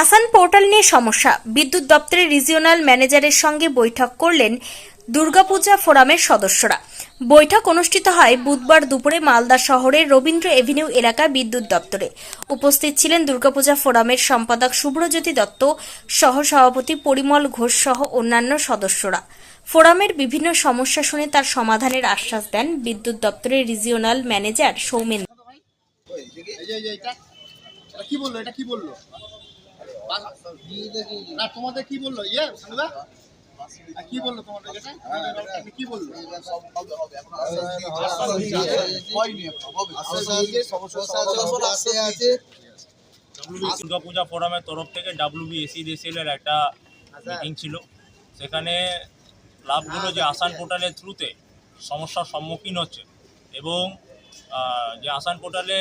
আসান portal নিয়ে সমস্যা। বিদ্যুৎ দপ্তরের রিজিওনাল ম্যানেজারের সঙ্গে বৈঠক করলেন দুর্গাপূজা ফোরামের সদস্যরা। বৈঠক অনুষ্ঠিত হয় বুধবার দুপুরে মালদা শহরের রবীন্দ্র এভিনিউ এলাকা বিদ্যুৎ দপ্তরে। উপস্থিত ছিলেন দুর্গাপূজা ফোরামের সম্পাদক শুভ্রজ্যোতি দত্ত সহ সভাপতি পরিমল ঘোষ সহ অন্যান্য সদস্যরা। ফোরামের বিভিন্ন সমস্যা শুনে তার সমাধানের আশ্বাস দেন বিদ্যুৎ দপ্তরের রিজিওনাল ম্যানেজার সৌমেন। কি বলল? এটা কি বলল? না তোমাদের কি বলল? ইয়ে সানুদা? কি বলল তোমাদের এটা এটা কি বলল হয়নি এখনও, হবে। দুর্গাপূজা ফোরামের তরফ থেকে ডাব্লিউবিএসিডিসিএল এর একটা মিটিং ছিল। সেখানে ক্লাবগুলো যে আসান পোর্টালের থ্রুতে সমস্যার সম্মুখীন হচ্ছে এবং যে আসান পোর্টালে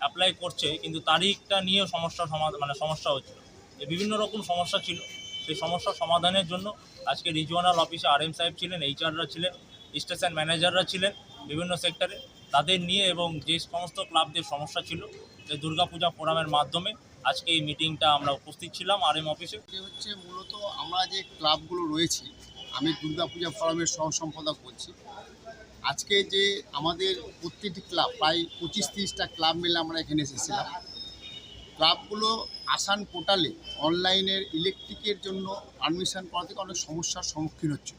অ্যাপ্লাই করছে কিন্তু তারিখটা নিয়েও সমস্যা মানে সমস্যা হচ্ছিল। বিভিন্ন রকম সমস্যা ছিল, সেই সমস্যার সমাধানের জন্য আজকে রিজিওনাল অফিসে আর এম সাহেব ছিলেন এইচআররা ছিলেন স্টেশন ম্যানেজাররা ছিলেন বিভিন্ন সেক্টরে তাদের নিয়ে এবং যে সমস্ত ক্লাবদের সমস্যা ছিল, যে দুর্গাপূজা ফোরামের মাধ্যমে আজকে এই মিটিংটা আমরা উপস্থিত ছিলাম আর এম অফিসে হচ্ছে মূলত আমরা যে ক্লাবগুলো রয়েছি, আমি দুর্গাপূজা ফোরামের সহ সম্পাদক বলছি। আজকে যে আমাদের প্রত্যেকটি ক্লাব প্রায় পঁচিশ তিরিশটা ক্লাব মিলে আমরা এখানে এসেছিলাম। ক্লাবগুলো আসান পোর্টালে অনলাইনের ইলেকট্রিকের জন্য পারমিশন করা থেকে অনেক সমস্যার সম্মুখীন হচ্ছে